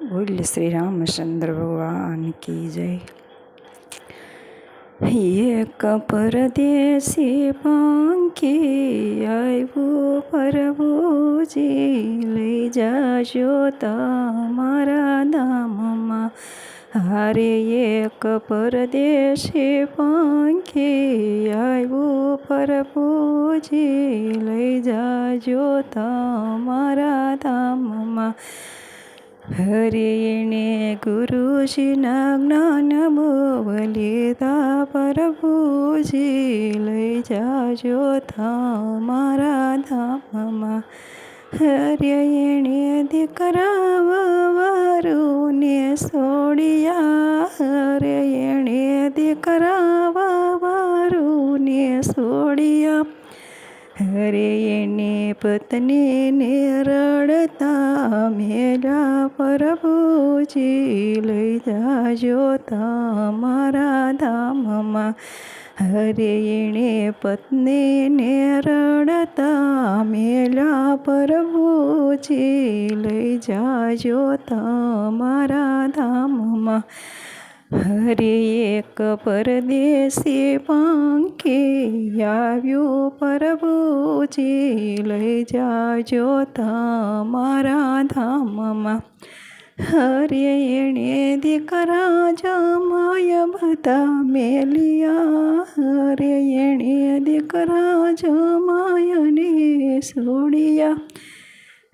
બોલ શ્રી રામચંદ્ર ભગવાન કી જય. એક પરદેશી પંખી આવ્યું પ્રભુજી લઈ જાજો તમારા ધામમાં. હારે એક પરદેશી પંખી આવ્યું પ્રભુજી લઈ જાજો તમારા ધામમાં. હરિણે ગુરુજીના જ્ઞાન બહુ લીધા પ્રભુજી લઈ જાજો તમારા ધામમાં હરિણે દીકરા વારુને સોડિયા હરિણે દીકરા વારુને છોડિયા હરે એને પત્નીને રડતા મેલા પ્રભુજી લઈ જાજો તમારા ધામમાં. હરે એણે પત્નીને રડતા મેલા પ્રભુજી લઈ જાજો તમારા ધામમાં. હરે એક પરદેશી પંખી આવ્યું પ્રભુજી લઈ જાજો તમારા ધામમાં. હરે એણે દીકરા જમાય બધા મેલિયા. હરે એણે દીકરા જમાયને છોડિયા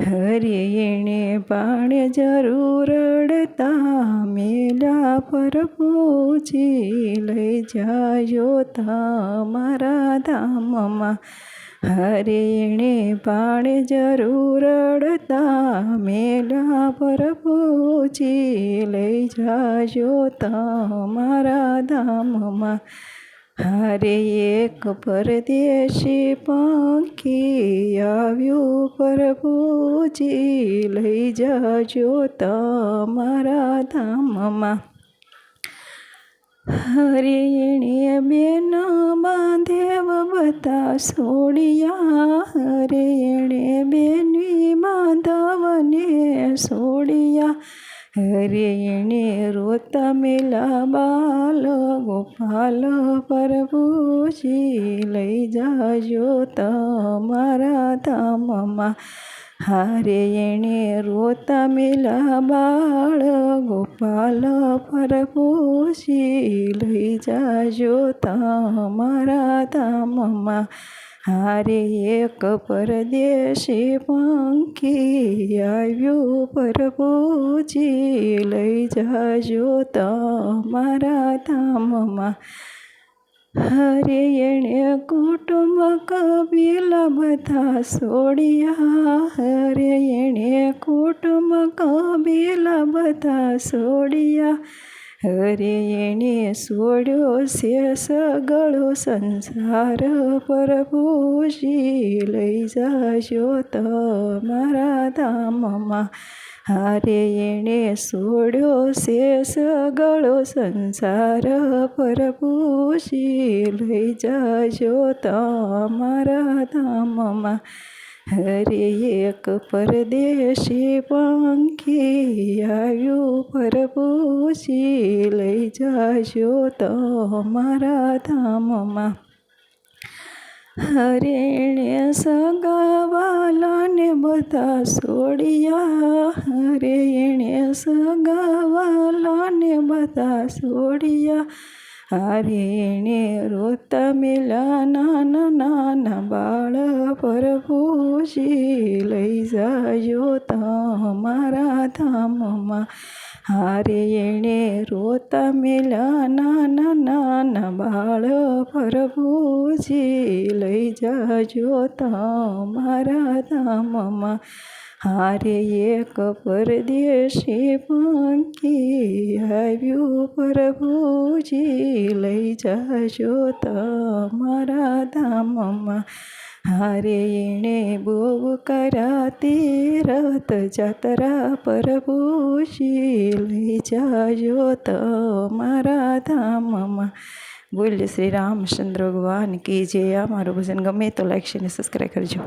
હરે એણે બાણ જરૂર રડતા મેલા પૂછી લઈ જાજો તમારા ધામમાં. હરે એણે બાણ જરૂર રડતા મેલા પૂછી લઈ જાજો તમારા ધામમાં. હારે એક પરદેશી પંખી આવ્યું પ્રભુજી, લઈ જાજો તમારા ધામમાં. હરે એણે બેન બાંધેવ બધા સોડિયા હરે એણે બેની માધવને છોડિયા હરે એણે રોતા મેલા બાલ ગોપાલ પ્રભુજી લઈ જાજો તમારા ધામમાં. હારે એણે રોતા મેલા બાળ ગોપાલ પ્રભુજી લઈ જાજો તમારા ધામમાં. હારે એક પરદેશી પંખી આવ્યું પ્રભુજી લઈ જાજો તમારા ધામમાં. હરે એણે કુટુંબ કબીલા બધા છોડિયા હરે એણે કુટુંબ કબીલા બધા છોડિયા હરે એણે છોડ્યો છે સગળો સંસાર પ્રભુજી લઈ જાજો તમારા ધામમાં. હારે એણે છોડ્યો છે સગળો સંસાર પ્રભુજી લઈ જાજો તમારા ધામમાં. હરે એક પરદેશી પંખી આવ્યું પ્રભુજી લઈ જાજો તમારા ધામમાં. હરેણે સગાવાલાને બધા છોડિયા હરેણે સગા સગાવાલાને બધા છોડિયા હારેણે રોત મેલા નાના બાળ પ્રભુજી લઈ જાજો તમારા ધામમાં હારે એણે રોતા મેલા નાના નાના બાળ પ્રભુજી લઈ જાજો તમારા ધામમાં. હારે એક પરદેશી પંખી આવ્યું પ્રભુજી લઈ જાજો તમારા ધામમાં. હારે એણે બહુ કરાતી રત જાતરા પ્રભુજી લઈ જાજો તમારા ધામમાં. બોલ શ્રી રામચંદ્ર ભગવાન કી જે આ મારું ભજન. ગમે તો લાઈક શેર ને સબસ્ક્રાઈબ કરજો.